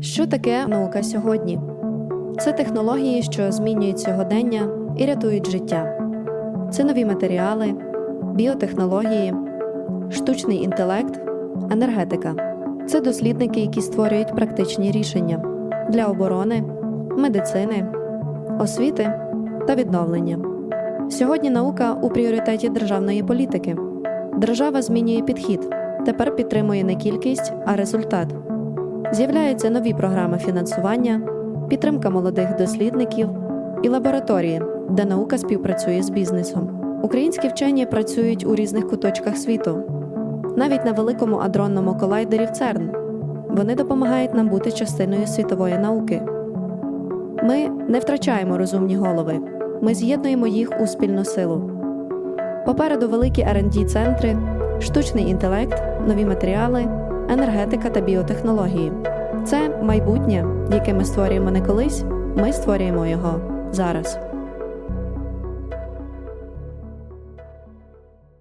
Що таке наука сьогодні? Це технології, що змінюють сьогодення і рятують життя. Це нові матеріали, біотехнології, штучний інтелект, енергетика. Це дослідники, які створюють практичні рішення для оборони, медицини, освіти та відновлення. Сьогодні наука у пріоритеті державної політики. Держава змінює підхід, тепер підтримує не кількість, а результат. З'являються нові програми фінансування, підтримка молодих дослідників і лабораторії, де наука співпрацює з бізнесом. Українські вчені працюють у різних куточках світу, навіть на великому адронному колайдері в ЦЕРН. Вони допомагають нам бути частиною світової науки. Ми не втрачаємо розумні голови, ми з'єднуємо їх у спільну силу. Попереду великі rd центри, штучний інтелект, нові матеріали, енергетика та біотехнології. Це майбутнє, яке ми створюємо не колись, ми створюємо його зараз.